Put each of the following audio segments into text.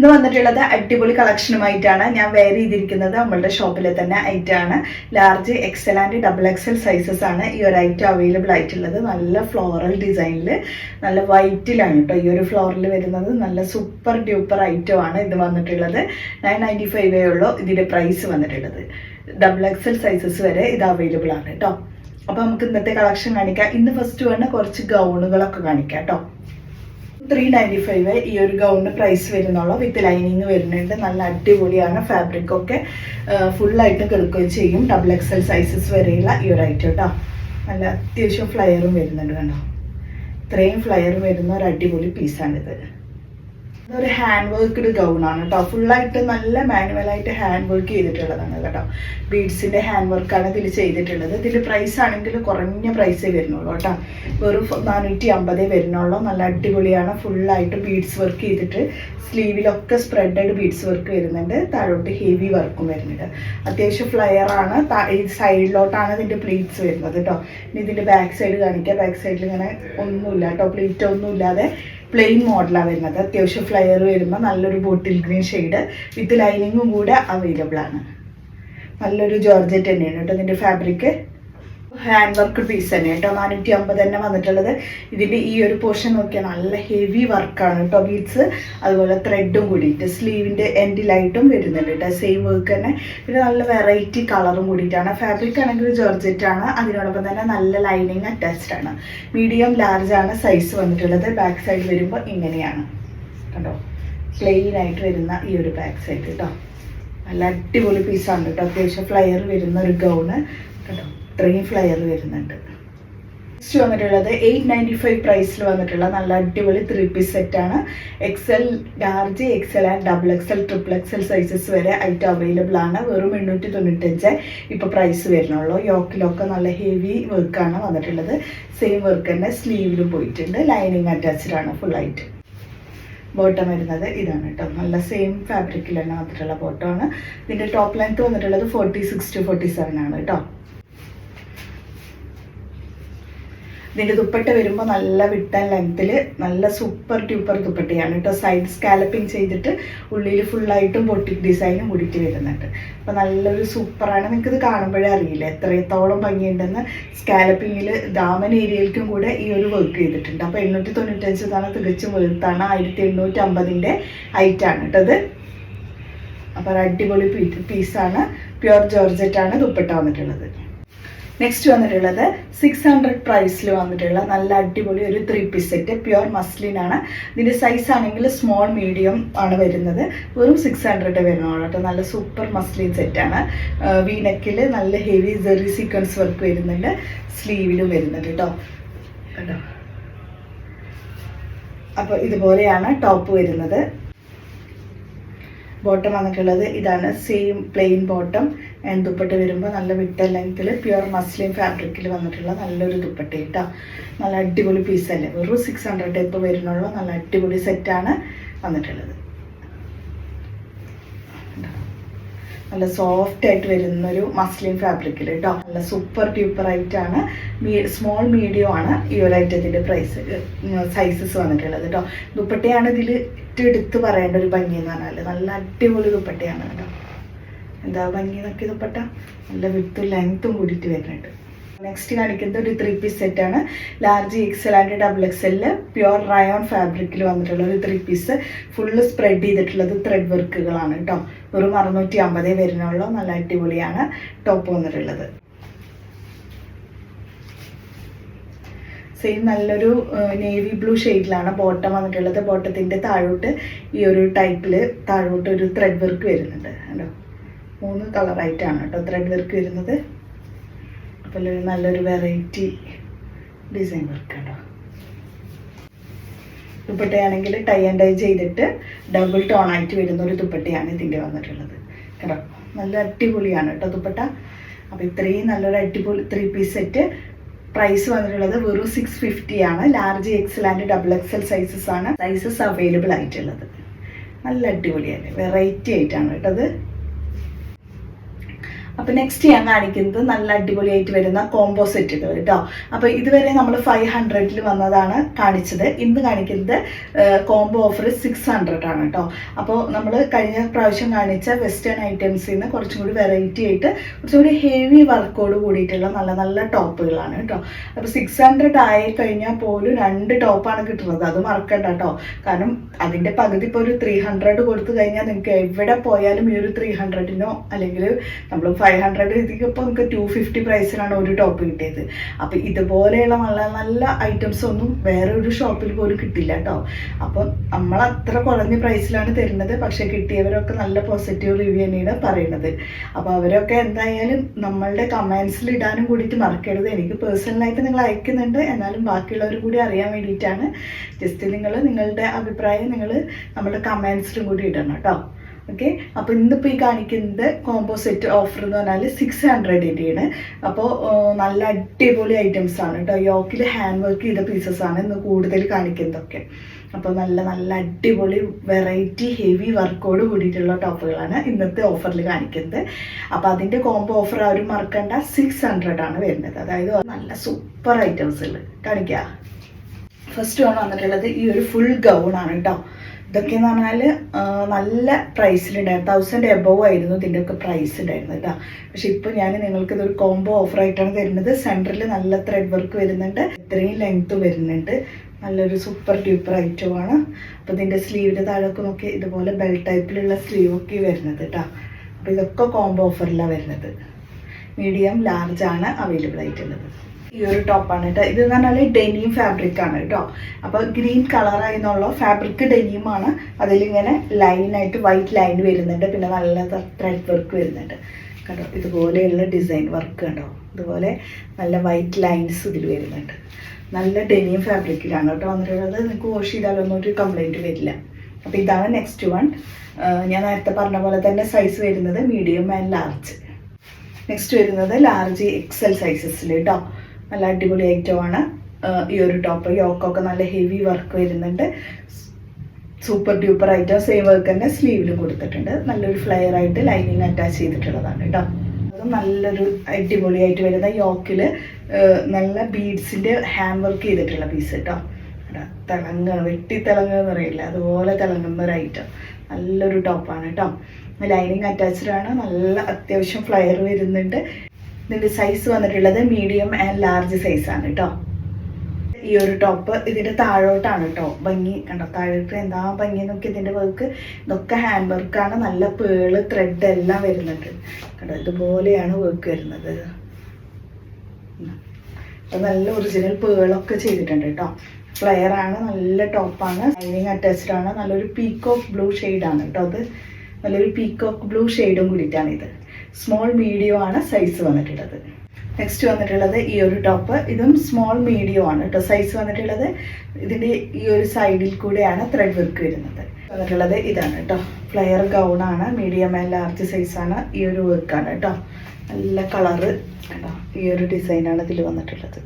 ഇന്ന് വന്നിട്ടുള്ളത് അടിപൊളി കളക്ഷനുമായിട്ടാണ്. ഞാൻ വെയർ ചെയ്തിരിക്കുന്നത് നമ്മളുടെ ഷോപ്പിലെ തന്നെ ഐറ്റം ആണ്. Large XL and double XL sizes ആണ് ഈ ഒരു ഐറ്റം അവൈലബിൾ ആയിട്ടുള്ളത്. നല്ല ഫ്ലോറൽ ഡിസൈനിൽ നല്ല വൈറ്റിലാണ് കേട്ടോ ഈ ഒരു ഫ്ലോറിൽ വരുന്നത്. നല്ല സൂപ്പർ ഡ്യൂപ്പർ ഐറ്റം ആണ് ഇത് വന്നിട്ടുള്ളത്. നയൻ നയന്റി ഫൈവേ ഉള്ളൂ ഇതിന്റെ പ്രൈസ് വന്നിട്ടുള്ളത്. ഡബിൾ എക്സൽ സൈസസ് വരെ ഇത് അവൈലബിൾ ആണ് കേട്ടോ അപ്പോൾ നമുക്ക് ഇന്നത്തെ കളക്ഷൻ കാണിക്കാം. ഇന്ന് ഫസ്റ്റ് വേണ്ട കുറച്ച് ഗൗണുകളൊക്കെ കാണിക്കാം കേട്ടോ ത്രീ നയന്റി ഫൈവ് ഈ ഒരു ഗൗണിന് പ്രൈസ് വരുന്നുള്ളൂ. വിത്ത് ലൈനിങ് വരുന്നുണ്ട്. നല്ല അടിപൊളിയാണ് ഫാബ്രിക് ഒക്കെ. ഫുള്ളായിട്ട് കിടക്കുകയും ചെയ്യും. ഡബിൾ എക്സൽ സൈസസ് വരെയുള്ള ഈ ഒരു ഐറ്റം കേട്ടോ നല്ല അത്യാവശ്യം ഫ്ലയറും വരുന്നുണ്ട് കണ്ടോ. ഇത്രയും ഫ്ലയർ വരുന്ന ഒരു അടിപൊളി പീസാണിത് ഇതൊരു ഹാൻഡ് വർക്ക്ഡ് ഗൗൺ ആണ് കേട്ടോ ഫുള്ളായിട്ട് നല്ല മാനുവലായിട്ട് ഹാൻഡ് വർക്ക് ചെയ്തിട്ടുള്ളതാണ് കേട്ടോ. ബീഡ്സിന്റെ ഹാൻഡ് വർക്കാണ് ഇതിൽ ചെയ്തിട്ടുള്ളത്. ഇതിൽ പ്രൈസ് ആണെങ്കിൽ കുറഞ്ഞ പ്രൈസേ വരുന്നുള്ളൂ കേട്ടോ. വെറും നാനൂറ്റി അമ്പതേ വരുന്നുള്ളൂ. നല്ല അടിപൊളിയാണ്. ഫുള്ളായിട്ട് ബീഡ്സ് വർക്ക് ചെയ്തിട്ട് സ്ലീവിലൊക്കെ സ്പ്രെഡായിട്ട് ബീഡ്സ് വർക്ക് വരുന്നുണ്ട്. താഴോട്ട് ഹെവി വർക്കും വരുന്നുണ്ട്. അത്യാവശ്യം ഫ്ലയർ ആണ്. സൈഡിലോട്ടാണ് ഇതിന്റെ പ്ലീറ്റ്സ് വരുന്നത് കേട്ടോ ഇനി ഇതിന്റെ ബാക്ക് സൈഡ് കാണിക്കാം. ബാക്ക് സൈഡിൽ ഇങ്ങനെ ഒന്നുമില്ല കേട്ടോ പ്ലീറ്റ് ഒന്നും ഇല്ലാതെ പ്ലെയിൻ മോഡലാണ് വരുന്നത്. അത്യാവശ്യം ഫ്ലയർ വരുമ്പോൾ നല്ലൊരു ബോട്ടിൽ ഗ്രീൻ ഷെയ്ഡ് വിത്ത് ലൈനിങ്ങും കൂടെ അവൈലബിൾ ആണ്. നല്ലൊരു ജോർജറ്റ് തന്നെയാണ് കേട്ടോ ഇതിന്റെ ഫാബ്രിക് ഹാൻഡ് വർക്ക് പീസ് തന്നെ കേട്ടോ. നാനൂറ്റി അമ്പത് തന്നെ വന്നിട്ടുള്ളത്. ഇതിന്റെ ഈ ഒരു പോർഷൻ നോക്കിയാൽ നല്ല ഹെവി വർക്കാണ് കേട്ടോ ബീഡ്സ് അതുപോലെ ത്രെഡും കൂടിയിട്ട് സ്ലീവിന്റെ എൻഡിലായിട്ടും വരുന്നുണ്ട് കേട്ടോ. സെയിം വർക്ക് തന്നെ. പിന്നെ നല്ല വെറൈറ്റി കളറും കൂടിയിട്ടാണ്. ഫാബ്രിക് ആണെങ്കിൽ ജോർജറ്റ് ആണ്. അതിനോടൊപ്പം തന്നെ നല്ല ലൈനിങ് അറ്റാച്ച്ഡ് ആണ്. മീഡിയം ലാർജ് ആണ് സൈസ് വന്നിട്ടുള്ളത്. ബാക്ക് സൈഡ് വരുമ്പോൾ ഇങ്ങനെയാണ്. കണ്ടോ? പ്ലെയിൻ ആയിട്ട് വരുന്ന ഈ ഒരു ബാക്ക് സൈഡ് കേട്ടോ. നല്ല അടിപൊളി പീസാണ് കേട്ടോ. അത്യാവശ്യം ഫ്ലയർ വരുന്ന ഒരു ഗൗണ് കേട്ടോ ഇത്രയും ഫ്ലയർ വരുന്നുണ്ട്. നെക്സ്റ്റ് വന്നിട്ടുള്ളത് എയ്റ്റ് നയന്റി ഫൈവ് പ്രൈസിൽ വന്നിട്ടുള്ള നല്ല അടിപൊളി ത്രീ പീസ് സെറ്റാണ് XL large XL and double XL triple XL sizes വരെ ഐറ്റം അവൈലബിൾ ആണ്. വെറും എണ്ണൂറ്റി തൊണ്ണൂറ്റഞ്ച് ഇപ്പോൾ പ്രൈസ് വരുന്നുള്ളൂ. യോക്കിലൊക്കെ നല്ല ഹെവി വർക്കാണ് വന്നിട്ടുള്ളത്. സെയിം വർക്ക് തന്നെ സ്ലീവിലും പോയിട്ടുണ്ട്. ലൈനിങ് അറ്റാച്ച്ഡ് ആണ് ഫുള്ളായിട്ട് ബോട്ടം വരുന്നത് ഇതാണ് കേട്ടോ. നല്ല സെയിം ഫാബ്രിക്കിൽ തന്നെ വന്നിട്ടുള്ള ബോട്ടമാണ് ഇതിന്റെ ടോപ്പ് ലെങ്ത് വന്നിട്ടുള്ളത് forty six to forty seven ആണ് കേട്ടോ. ഇതിന്റെ ദുപ്പട്ട വരുമ്പോൾ നല്ല വിട്ടൻ ലെങ്ത്തിൽ നല്ല സൂപ്പർ ട്യൂപ്പർ ദുപ്പട്ടയാണ് കേട്ടോ സൈഡ് സ്കാലപ്പിംഗ് ചെയ്തിട്ട് ഉള്ളിൽ ഫുള്ളായിട്ടും ബൊട്ടിക് ഡിസൈനും കൂടിയിട്ട് വരുന്നുണ്ട്. അപ്പോൾ നല്ലൊരു സൂപ്പറാണ് നിങ്ങൾക്ക് ഇത് കാണുമ്പോഴേ അറിയില്ല? എത്രത്തോളം ഭംഗിയുണ്ടെന്ന് സ്കാലപ്പിങ്ങിൽ ദാമൻ ഏരിയയിലേക്കും കൂടെ ഈ ഒരു വർക്ക് ചെയ്തിട്ടുണ്ട്. അപ്പോൾ എണ്ണൂറ്റി തൊണ്ണൂറ്റഞ്ച് തവണ തികച്ചും വെളുത്താണ്. ആയിരത്തി എണ്ണൂറ്റി അമ്പതിന്റെ ഐറ്റാണ് കേട്ടോ ഇത് അപ്പോൾ അടിപൊളി പീസാണ് പ്യുവർ ജോർജറ്റാണ് ദുപ്പട്ട വന്നിട്ടുള്ളത്. നെക്സ്റ്റ് വന്നിട്ടുള്ളത് സിക്സ് ഹൺഡ്രഡ് പ്രൈസിൽ വന്നിട്ടുള്ള നല്ല അടിപൊളി ഒരു three piece set pure muslin ആണ്. ഇതിന്റെ സൈസ് ആണെങ്കിൽ സ്മോൾ മീഡിയം ആണ് വരുന്നത്. വെറും സിക്സ് ഹൺഡ്രഡ് വരുന്നുള്ളൂ കേട്ടോ. നല്ല സൂപ്പർ മസ്ലിൻ സെറ്റാണ് വീനക്കിൽ നെക്കിൽ നല്ല ഹെവി ജെറി സീക്വൻസ് വർക്ക് വരുന്നുണ്ട്. സ്ലീവിലും വരുന്നുണ്ട് കേട്ടോ. കേട്ടോ അപ്പോൾ ഇതുപോലെയാണ് ടോപ്പ് വരുന്നത്. ബോട്ടം വന്നിട്ടുള്ളത് ഇതാണ് same plain bottom and dupatta വരുമ്പോൾ നല്ല വിട്ട ലെങ്ത്തിൽ പ്യുവർ മസ്ലിൻ ഫാബ്രിക്കിൽ വന്നിട്ടുള്ള നല്ലൊരു ദുപ്പട്ട കേട്ടോ. നല്ല അടിപൊളി പീസ് പീസല്ലേ വെറും സിക്സ് ഹൺഡ്രഡ് ഇപ്പോൾ വരുന്നുള്ളൂ. നല്ല അടിപൊളി സെറ്റാണ് വന്നിട്ടുള്ളത്. നല്ല സോഫ്റ്റ് ആയിട്ട് വരുന്ന ഒരു മസ്ലിൻ ഫാബ്രിക്കിൽ കേട്ടോ നല്ല സൂപ്പർ ട്യൂപ്പർ ആയിട്ടാണ് സ്മോൾ മീഡിയം ആണ് ഈ ഒരു ഐറ്റത്തിന്റെ പ്രൈസ് സൈസസ് വന്നിട്ടുള്ളത് കേട്ടോ ദുപ്പട്ടയാണ് ഇതിൽ ഏറ്റവും എടുത്ത് പറയേണ്ട ഒരു ഭംഗി എന്ന് പറഞ്ഞാൽ നല്ല അടിപൊളി ദുപ്പട്ടയാണ് കേട്ടോ എന്താ ഭംഗി? നോക്കി ദുപ്പട്ട. നല്ല വിത്തും ലെങ്ത്തും കൂടിയിട്ട് വരുന്നുണ്ട്. നെക്സ്റ്റ് കാണിക്കുന്നത് ഒരു ത്രീ പീസ് സെറ്റ് ആണ്. ലാർജ് എക്സൽ ആൻഡ് ഡബിൾ എക്സലിൽ പ്യുവർ റയോൺ ഫാബ്രിക്കിൽ വന്നിട്ടുള്ള ഒരു ത്രീ പീസ് ഫുള്ള് സ്പ്രെഡ് ചെയ്തിട്ടുള്ളത് ത്രെഡ് വർക്കുകളാണ് കേട്ടോ വെറും അറുന്നൂറ്റി അമ്പതേ വരുന്നുള്ളൂ. നല്ല അടിപൊളിയാണ് ടോപ്പ് വന്നിട്ടുള്ളത്. സെയിം നല്ലൊരു നേവി ബ്ലൂ ഷെയ്ഡിലാണ് ബോട്ടം വന്നിട്ടുള്ളത്. ബോട്ടത്തിന്റെ താഴോട്ട് ഈ ഒരു ടൈപ്പിൽ താഴോട്ട് ഒരു ത്രെഡ് വർക്ക് വരുന്നുണ്ട്. കേട്ടോ മൂന്ന് കളറായിട്ടാണ് കേട്ടോ ത്രെഡ് വർക്ക് വരുന്നത്. അപ്പോൾ നല്ലൊരു വെറൈറ്റി ഡിസൈൻ വർക്ക് കേട്ടോ ദുപ്പട്ടയാണെങ്കിൽ ടൈ ആൻഡ് ടൈ ചെയ്തിട്ട് ഡബിൾ ടോൺ ആയിട്ട് വരുന്ന ഒരു ദുപ്പട്ടയാണ് ഇതിന്റെ വന്നിട്ടുള്ളത്. കേട്ടോ നല്ല അടിപൊളിയാണ് കേട്ടോ ദുപ്പട്ട. അപ്പോൾ ഇത്രയും നല്ലൊരു അടിപൊളി ത്രീ പീസ് സെറ്റ് പ്രൈസ് വന്നിട്ടുള്ളത് വെറും സിക്സ് ഫിഫ്റ്റി ആണ്. Large XL and double XL sizes ആണ്. സൈസസ് അവൈലബിൾ ആയിട്ടുള്ളത്. നല്ല അടിപൊളിയാണ് വെറൈറ്റി ആയിട്ടാണ് കേട്ടോ കേട്ടത്. അപ്പൊ നെക്സ്റ്റ് ഞാൻ കാണിക്കുന്നത് നല്ല അടിപൊളിയായിട്ട് വരുന്ന കോംബോ സെറ്റുകൾ കേട്ടോ. അപ്പൊ ഇതുവരെ നമ്മൾ ഫൈവ് ഹൺഡ്രഡിൽ വന്നതാണ് കാണിച്ചത്. ഇന്ന് കാണിക്കുന്നത് കോംബോ ഓഫർ സിക്സ് ഹൺഡ്രഡ് ആണ് കേട്ടോ. അപ്പോൾ നമ്മൾ കഴിഞ്ഞ പ്രാവശ്യം കാണിച്ച വെസ്റ്റേൺ ഐറ്റംസിൽ നിന്ന് കുറച്ചും കൂടി വെറൈറ്റി ആയിട്ട് കുറച്ചുകൂടി ഹെവി വർക്കോട് കൂടിയിട്ടുള്ള നല്ല നല്ല ടോപ്പുകളാണ് കേട്ടോ. അപ്പോൾ സിക്സ് ഹൺഡ്രഡ് ആയി കഴിഞ്ഞാൽ പോലും രണ്ട് ടോപ്പാണ് കിട്ടുന്നത്. അത് മറക്കണ്ട കേട്ടോ. കാരണം അതിന്റെ പകുതി ഇപ്പോൾ ഒരു ത്രീ ഹൺഡ്രഡ് കൊടുത്തു കഴിഞ്ഞാൽ നിങ്ങൾക്ക് എവിടെ പോയാലും ഈ ഒരു ത്രീ ഹൺഡ്രഡിനോ അല്ലെങ്കിൽ നമ്മൾ ഫൈവ് ഹൺഡ്രഡ് ഇതിപ്പോൾ നമുക്ക് ടു ഫിഫ്റ്റി പ്രൈസിലാണ് ഒരു ടോപ്പ് കിട്ടിയത്. അപ്പോൾ ഇതുപോലെയുള്ള നല്ല നല്ല ഐറ്റംസ് ഒന്നും വേറെ ഒരു ഷോപ്പിൽ പോലും കിട്ടില്ല കേട്ടോ അപ്പോൾ നമ്മൾ അത്ര കുറഞ്ഞ പ്രൈസിലാണ് തരുന്നത്. പക്ഷേ കിട്ടിയവരൊക്കെ നല്ല പോസിറ്റീവ് റിവ്യൂ തന്നെയാണ് പറയുന്നത് അപ്പോൾ അവരൊക്കെ എന്തായാലും നമ്മളുടെ കമൻസിൽ ഇടാനും കൂടിയിട്ട് മറക്കരുത്. എനിക്ക് പേഴ്സണലായിട്ട് നിങ്ങൾ അയക്കുന്നുണ്ട്. എന്നാലും ബാക്കിയുള്ളവർ കൂടി അറിയാൻ വേണ്ടിയിട്ടാണ്. ജസ്റ്റ് നിങ്ങൾ നിങ്ങളുടെ അഭിപ്രായം നിങ്ങൾ നമ്മുടെ കമൻസിലും കൂടി ഇടണം കേട്ടോ ഓക്കെ അപ്പോൾ ഇന്നിപ്പോൾ ഈ കാണിക്കുന്നത് കോംബോ സെറ്റ് ഓഫർ എന്ന് പറഞ്ഞാൽ സിക്സ് ഹൺഡ്രഡ് എയ്റ്റിയാണ് അപ്പോൾ നല്ല അടിപൊളി ഐറ്റംസ് ആണ് കേട്ടോ യോക്കിൽ ഹാൻഡ് വർക്ക് ചെയ്ത പീസസ് ആണ് ഇന്ന് കൂടുതൽ കാണിക്കുന്നതൊക്കെ. അപ്പോൾ നല്ല നല്ല അടിപൊളി വെറൈറ്റി ഹെവി വർക്കോട് കൂടിയിട്ടുള്ള ടോപ്പുകളാണ് ഇന്നത്തെ ഓഫറിൽ കാണിക്കുന്നത്. അപ്പോൾ അതിന്റെ കോംബോ ഓഫർ ആരും മറക്കണ്ട. സിക്സ് ഹൺഡ്രഡ് ആണ് വരുന്നത്. അതായത് നല്ല സൂപ്പർ ഐറ്റംസ് ഉള്ളത് കാണിക്കുക ഫസ്റ്റ് ആണ് വന്നിട്ടുള്ളത് ഈ ഒരു ഫുൾ ഗൗൺ ആണ് കേട്ടോ ഇതൊക്കെ എന്ന് പറഞ്ഞാൽ നല്ല പ്രൈസിലുണ്ടായിരുന്നു തൗസൻഡ് എബവ് ആയിരുന്നു ഇതിന്റെയൊക്കെ പ്രൈസ് ഉണ്ടായിരുന്നത് കേട്ടോ പക്ഷെ ഇപ്പോൾ ഞാൻ നിങ്ങൾക്ക് ഇതൊരു കോംബോ ഓഫർ ആയിട്ടാണ് തരുന്നത്. സെന്ററിൽ നല്ല ത്രെഡ് വർക്ക് വരുന്നുണ്ട്. ഇത്രയും ലെങ്ത്ത് വരുന്നുണ്ട്. നല്ലൊരു സൂപ്പർ ഡ്യൂപ്പർ ഐറ്റമാണ് അപ്പോൾ ഇതിന്റെ സ്ലീവിന്റെ താഴൊക്കെ നോക്കി ഇതുപോലെ ബെൽ ടൈപ്പിലുള്ള സ്ലീവ് ഒക്കെ വരുന്നത് കേട്ടോ അപ്പോൾ ഇതൊക്കെ കോംബോ ഓഫറിലാണ് വരുന്നത്. മീഡിയം ലാർജ് ആണ് അവൈലബിൾ ആയിട്ടുള്ളത്. ഈ ഒരു ടോപ്പാണ് കേട്ടോ. ഇത് എന്ന് പറഞ്ഞാൽ ഡെനിം ഫാബ്രിക് ആണ് കേട്ടോ. അപ്പോൾ ഗ്രീൻ കളർ എന്നുള്ള ഫാബ്രിക് ഡെനിയുമാണ് അതിലിങ്ങനെ ലൈനായിട്ട് വൈറ്റ് ലൈൻ വരുന്നുണ്ട്. പിന്നെ നല്ല ത്രെഡ് വർക്ക് വരുന്നുണ്ട്. കണ്ടോ? ഇതുപോലെയുള്ള ഡിസൈൻ വർക്ക് കണ്ടോ? ഇതുപോലെ നല്ല വൈറ്റ് ലൈൻസ് ഇതിൽ വരുന്നുണ്ട്. നല്ല ഡെനിയം ഫാബ്രിക്കിലാണ് കേട്ടോ വന്നിട്ടുള്ളത്. നിങ്ങൾക്ക് വാഷ് ചെയ്താലൊന്നും ഒരു കംപ്ലൈന്റ് വരില്ല. അപ്പോൾ ഇതാണ് നെക്സ്റ്റ് വൺ ഞാൻ നേരത്തെ പറഞ്ഞ പോലെ തന്നെ സൈസ് വരുന്നത് മീഡിയം ആൻഡ് ലാർജ് നെക്സ്റ്റ് വരുന്നത് ലാർജ് എക്സൽ സൈസസിൽ കേട്ടോ. നല്ല അടിപൊളി ഐറ്റമാണ്. ഈ ഒരു ടോപ്പ് യോക്കൊക്കെ നല്ല ഹെവി വർക്ക് വരുന്നുണ്ട്. Super duper item. Same work തന്നെ സ്ലീവിലും കൊടുത്തിട്ടുണ്ട്. നല്ലൊരു ഫ്ലെയർ ആയിട്ട് ലൈനിങ് അറ്റാച്ച് ചെയ്തിട്ടുള്ളതാണ് കേട്ടോ അത് നല്ലൊരു അടിപൊളിയായിട്ട് വരുന്ന യോക്കിൽ നല്ല ബീഡ്സിന്റെ ഹാൻഡ് വർക്ക് ചെയ്തിട്ടുള്ള പീസ് കേട്ടോ തിളങ്ങ വെട്ടി തിളങ്ങുക എന്ന് പറയില്ല? അതുപോലെ തിളങ്ങുന്ന ഒരു ഐറ്റം നല്ലൊരു ടോപ്പാണ് കേട്ടോ ലൈനിങ് അറ്റാച്ച്ഡ് ആണ്. നല്ല അത്യാവശ്യം ഫ്ലയർ വരുന്നുണ്ട്. ഇതിന്റെ സൈസ് വന്നിട്ടുള്ളത് മീഡിയം ആൻഡ് ലാർജ് സൈസാണ് കേട്ടോ ഈ ഒരു ടോപ്പ് ഇതിന്റെ താഴോട്ടാണ് കേട്ടോ ഭംഗി കണ്ടോ? താഴോട്ട് എന്താ ഭംഗി നോക്കി ഇതിന്റെ വർക്ക് ഇതൊക്കെ ഹാൻഡ് വർക്കാണ് നല്ല പേൾ ത്രെഡ് എല്ലാം വരുന്നുണ്ട്. കണ്ടോ? ഇതുപോലെയാണ് വർക്ക് വരുന്നത്. നല്ല ഒറിജിനൽ പേളൊക്കെ ചെയ്തിട്ടുണ്ട് കേട്ടോ ഫ്ലെയർ ആണ് നല്ല ടോപ്പാണ് ലൈനിങ് അറ്റാച്ച്ഡ് ആണ്. നല്ലൊരു പീക്കോക്ക് ബ്ലൂ ആണ് കേട്ടോ അത് നല്ലൊരു പീക്കോക്ക് ബ്ലൂ ഷെയ്ഡും കൂടിയിട്ടാണ് ഇത്. സ്മോൾ മീഡിയം ആണ് സൈസ് വന്നിട്ടുള്ളത്. നെക്സ്റ്റ് വന്നിട്ടുള്ളത് ഈ ഒരു ടോപ്പ് ഇതും സ്മോൾ മീഡിയം ആണ് കേട്ടോ സൈസ് വന്നിട്ടുള്ളത്. ഇതിന്റെ ഈ ഒരു സൈഡിൽ കൂടെയാണ് ത്രെഡ് വർക്ക് വരുന്നത്. വന്നിട്ടുള്ളത് ഇതാണ് കേട്ടോ ഫ്ലെയർ ഗൗൺ ആണ്. മീഡിയം ആൻഡ് ലാർജ് സൈസ് ആണ് ഈ ഒരു വർക്കാണ് കേട്ടോ നല്ല കളറ് കേട്ടോ ഈ ഒരു ഡിസൈനാണ് ഇതിൽ വന്നിട്ടുള്ളത്.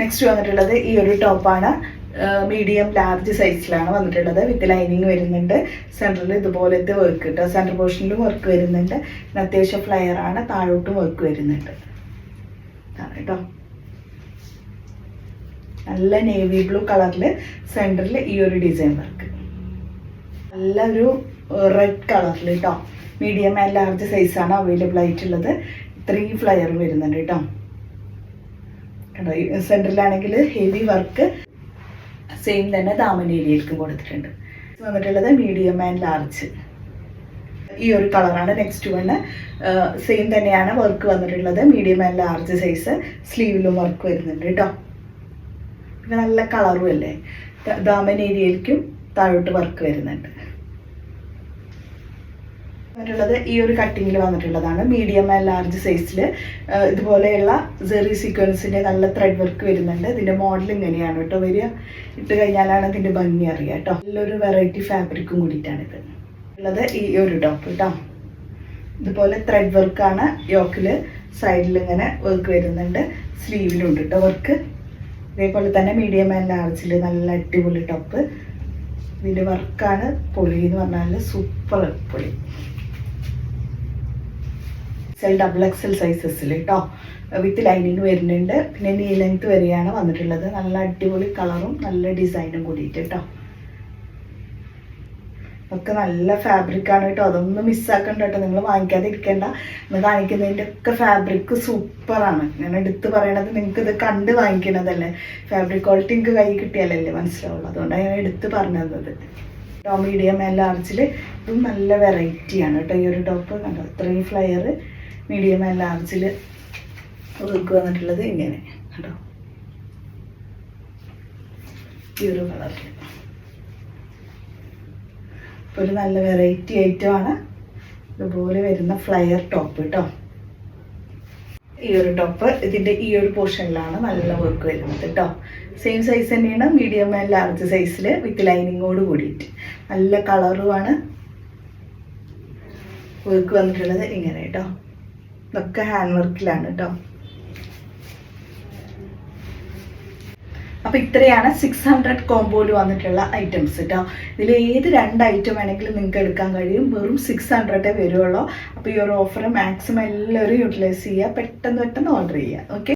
നെക്സ്റ്റ് വന്നിട്ടുള്ളത് ഈ ഒരു ടോപ്പാണ് മീഡിയം ലാർജ് സൈസിലാണ് വന്നിട്ടുള്ളത്. വിത്ത് ലൈനിങ് വരുന്നുണ്ട്. സെന്ററിൽ ഇതുപോലത്തെ വർക്ക് കിട്ടും സെന്റർ പോർഷനിലും വർക്ക് വരുന്നുണ്ട്. പിന്നെ അത്യാവശ്യം ആണ്. താഴോട്ടും വർക്ക് വരുന്നുണ്ട്. കേട്ടോ നല്ല നേവി ബ്ലൂ കളറിൽ സെന്ററിൽ ഈ ഒരു ഡിസൈൻ വർക്ക് നല്ലൊരു റെഡ് കളറിൽ കേട്ടോ മീഡിയം ആൻഡ് ലാർജ് സൈസാണ് അവൈലബിൾ ആയിട്ടുള്ളത്. ത്രീ ഫ്ലയർ വരുന്നുണ്ട് കേട്ടോ കണ്ടോ? സെന്ററിലാണെങ്കിൽ ഹെവി വർക്ക് സെയിം തന്നെ ദാമൻ ഏരിയയിലേക്ക് കൊടുത്തിട്ടുണ്ട്. വന്നിട്ടുള്ളത് മീഡിയം ആൻഡ് ലാർജ് ഈ ഒരു കളറാണ് നെക്സ്റ്റ് വണ് സെയിം തന്നെയാണ് വർക്ക് വന്നിട്ടുള്ളത്. മീഡിയം ആൻഡ് ലാർജ് സൈസ് സ്ലീവിലും വർക്ക് വരുന്നുണ്ട് കേട്ടോ. പിന്നെ നല്ല കളറും അല്ലേ? ദ- ദാമൻ ഏരിയയിലേക്കും താഴോട്ട് വർക്ക് വരുന്നുണ്ട്. വന്നിട്ടുള്ളത് ഈ ഒരു കട്ടിങ്ങിൽ വന്നിട്ടുള്ളതാണ്. മീഡിയം ആൻഡ് ലാർജ് സൈസിൽ ഇതുപോലെയുള്ള സെറി സീക്വൻസിന്റെ നല്ല ത്രെഡ് വർക്ക് വരുന്നുണ്ട്. ഇതിന്റെ മോഡൽ ഇങ്ങനെയാണ് കേട്ടോ വരിക. ഇട്ട് കഴിഞ്ഞാലാണ് ഇതിന്റെ ഭംഗി അറിയുക കേട്ടോ. നല്ലൊരു വെറൈറ്റി ഫാബ്രിക്കും കൂടിയിട്ടാണിത്. ഉള്ളത് ഈ ഒരു ടോപ്പ് കേട്ടോ ഇതുപോലെ ത്രെഡ് വർക്കാണ് യോക്കിൽ സൈഡിൽ ഇങ്ങനെ വർക്ക് വരുന്നുണ്ട്. സ്ലീവിലുണ്ട് കേട്ടോ വർക്ക് ഇതേപോലെ തന്നെ മീഡിയം ആൻഡ് ലാർജിൽ നല്ല അടിപൊളി ടോപ്പ് ഇതിന്റെ വർക്കാണ് പൊളി എന്ന് പറഞ്ഞാൽ സൂപ്പർ പൊളി. എക്സൽ ഡബിൾ എക്സൽ സൈസസിൽ കേട്ടോ വിത്ത് ലൈനിങ് വരുന്നുണ്ട്. പിന്നെ നീ ലെങ്ത് വരെയാണ് വന്നിട്ടുള്ളത്. നല്ല അടിപൊളി കളറും നല്ല ഡിസൈനും കൂടിയിട്ട് കേട്ടോ ഒക്കെ നല്ല ഫാബ്രിക് ആണ് കേട്ടോ അതൊന്നും മിസ്സാക്കണ്ട കേട്ടോ നിങ്ങൾ വാങ്ങിക്കാതെ ഇരിക്കേണ്ട ഇന്ന് കാണിക്കുന്നതിന്റെ ഒക്കെ ഫാബ്രിക് സൂപ്പറാണ് ഞാൻ എടുത്ത് പറയണത് നിങ്ങൾക്ക് ഇത് കണ്ട് വാങ്ങിക്കണതല്ലേ. ഫാബ്രിക് ക്വാളിറ്റി നിങ്ങൾക്ക് കൈ കിട്ടിയാലല്ലേ മനസ്സിലാവുള്ളൂ. അതുകൊണ്ടാണ് ഞാൻ എടുത്ത് പറഞ്ഞത്. ടോ മീഡിയം ലാർജിൽ ഇതും നല്ല വെറൈറ്റിയാണ് കേട്ടോ ഈ ഒരു ടോപ്പ് കണ്ടോ? ഇത്രയും ഫ്ലയർ മീഡിയം ആൻഡ് ലാർജിൽ വർക്ക് വന്നിട്ടുള്ളത് ഇങ്ങനെ കേട്ടോ. ഈ ഒരു കളറിൽ ഇപ്പോൾ ഒരു നല്ല വെറൈറ്റി ഐറ്റമാണ് ഇതുപോലെ വരുന്ന ഫ്ലയർ ടോപ്പ് കേട്ടോ. ഈ ഒരു ടോപ്പ് ഇതിന്റെ ഈ ഒരു പോർഷനിലാണ് നല്ല വർക്ക് വരുന്നത് കേട്ടോ. സെയിം സൈസ് തന്നെയാണ് മീഡിയം ആൻഡ് ലാർജ് സൈസിൽ വിത്ത് ലൈനിങ്ങോട് കൂടിയിട്ട്. നല്ല കളറുമാണ് വർക്ക് വന്നിട്ടുള്ളത് ഇങ്ങനെ കേട്ടോ. ഇതൊക്കെ ഹാൻഡ് വർക്കിലാണ് കേട്ടോ അപ്പോൾ ഇത്രയാണ് സിക്സ് ഹൺഡ്രഡ് കോമ്പോയിൽ വന്നിട്ടുള്ള ഐറ്റംസ് കേട്ടോ ഇതിൽ ഏത് രണ്ട് ഐറ്റം വേണമെങ്കിലും നിങ്ങൾക്ക് എടുക്കാൻ കഴിയും. വെറും സിക്സ് ഹൺഡ്രഡേ വരുള്ളൂ. അപ്പോൾ ഈ ഒരു ഓഫർ മാക്സിമം എല്ലാവരും യൂട്ടിലൈസ് ചെയ്യുക. പെട്ടെന്ന് പെട്ടെന്ന് ഓർഡർ ചെയ്യുക. ഓക്കെ